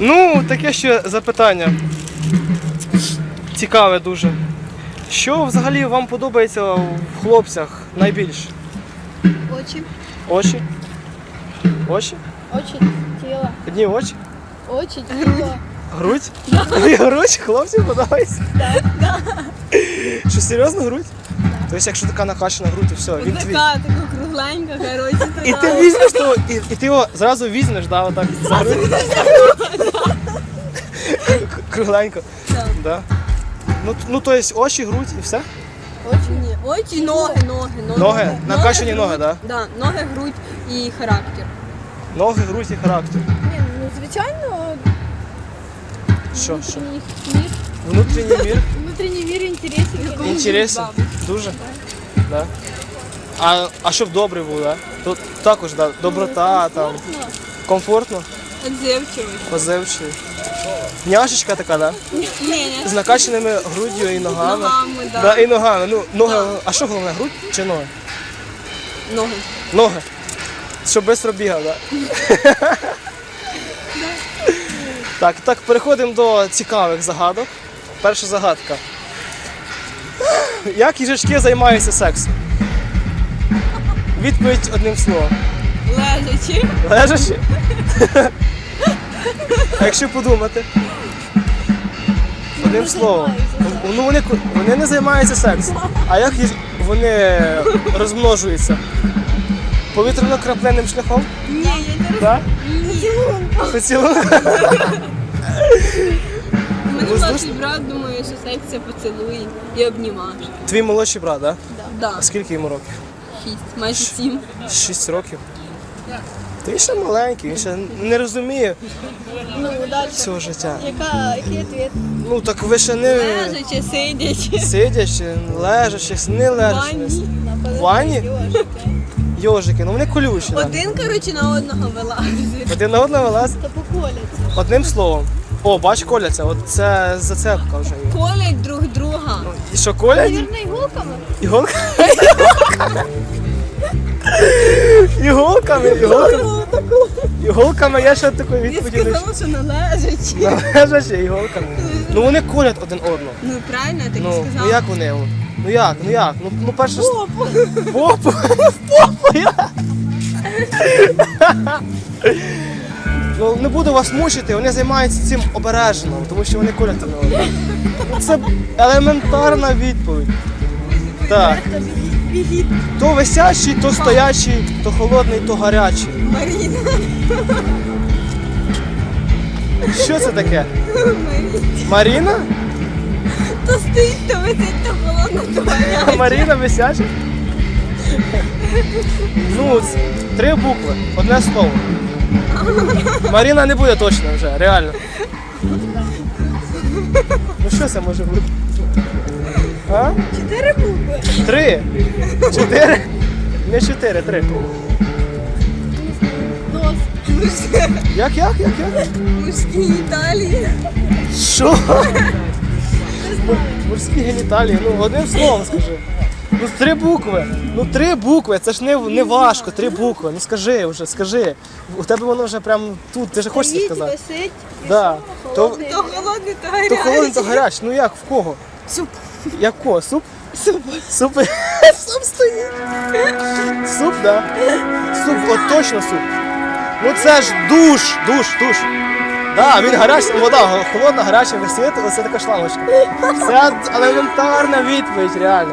Ну, таке ще запитання. Цікаве дуже. Що взагалі вам подобається в хлопцях найбільше? Очі. Очі? Очі? Очі, тіло. Одні очі? Очі, тіло. Грудь? Грудь хлопців подобається? Так. Що серйозно грудь? Тобто, якщо така накачана грудь, то все, він твій. Така, така кругленька, коротше. І ти візьмеш то, і, і ти його зразу візьмеш, да, отак. за грудь. Кругленько. Так. Да. Ну, ну, то є очі, грудь і все? Очі, ні. Очі, ноги, ноги, ноги. Ноги? Накачані ноги, да? Да, ноги, грудь і характер. Ноги, грудь і характер. Ні, ну звичайно, Що, що? внутрішній мір. Внутрішній мір, Внутрішній мір інтересів. інтереси. Дуже. Да. А, а щоб добрий був, да? Тут також, да, доброта, там, комфортно, Отзивчивий. позивчий. Няшечка така, да? Ні. З накачаними груддю і ногами. Ногами, да. Да, і ногами. Ну, ноги. А що головне, грудь чи ноги? Ноги. Ноги. Щоб швидко бігав, так? Так, так, переходимо до цікавих загадок. Перша загадка. Як їжачки займаються сексом? Відповідь одним словом. Лежачи. Лежачи? А якщо подумати? Одним словом. Ну вони, вони не займаються сексом. А як їж... вони розмножуються? Повітряно-краплинним шляхом? Ні, я не Так? Поцілунок? Мене младший брат думає, що секс це поцілуй і обнімаш. Твій молодший брат, так? Да. А скільки йому років? Шість, майже сім. Шість років. Він ще маленький, він ще не розуміє Ну, далі. цього життя. Яка, який відповідь? Ну так ви ще не Лежачи, сидячи. сидячи, лежачи, не лежачи. Ванні. В ванні? Йожики, ну вони колючі. да. Один, коротше, на одного вилазить. Один на одного вилазить. Та поколяться. Одним словом. О, бач, коляться, от це зацепка вже є. Колять друг друга. І що колять? Навірно, іголками? Іголка? Іголками, іголками. Іголками я ще такої відповіді не чув. сказала, що належачи. Належачи іголками. Ну вони колять один одного. Ну правильно, я так і Ну, сказала. ну як вони? Ну як, ну як? Ну, ну перше... Попу! Попу! Попу! Не буду вас мучити, вони займаються цим обережно, тому що вони одне одного. Ну, Це елементарна відповідь. Так. То висячий, то стоячий, то холодний, то гарячий. Маріна. Що це таке? Маріна? То стоїть, то висить, то холодно, то гаряче. Маріна висяча? Ну, три букви, одне слово. Маріна не буде точно вже, реально. Ну що це може бути? А? Чотири букви. Три. Чотири. Не чотири, три. Нос. Як, як, як, як? Мужські Італії. Що? Му- Мужські геніталії, ну одним словом скажи. Ну три букви. Ну три букви, це ж не, не важко, три букви. Ну скажи вже, скажи. У тебе воно вже прям тут, ти ж хочеш це сказати. висить. Да. То, холодний. То холодний, то то холодний, то гарячий. Ну як, в кого? Суп. Як кого? Суп? Суп. Суп. Суп стоїть. Суп, да. Суп, от точно суп. Ну це ж душ, душ, душ. Да, він гарячий, вода холодна, гаряча, висить, оце така шламочка. Це елементарна відповідь, реально.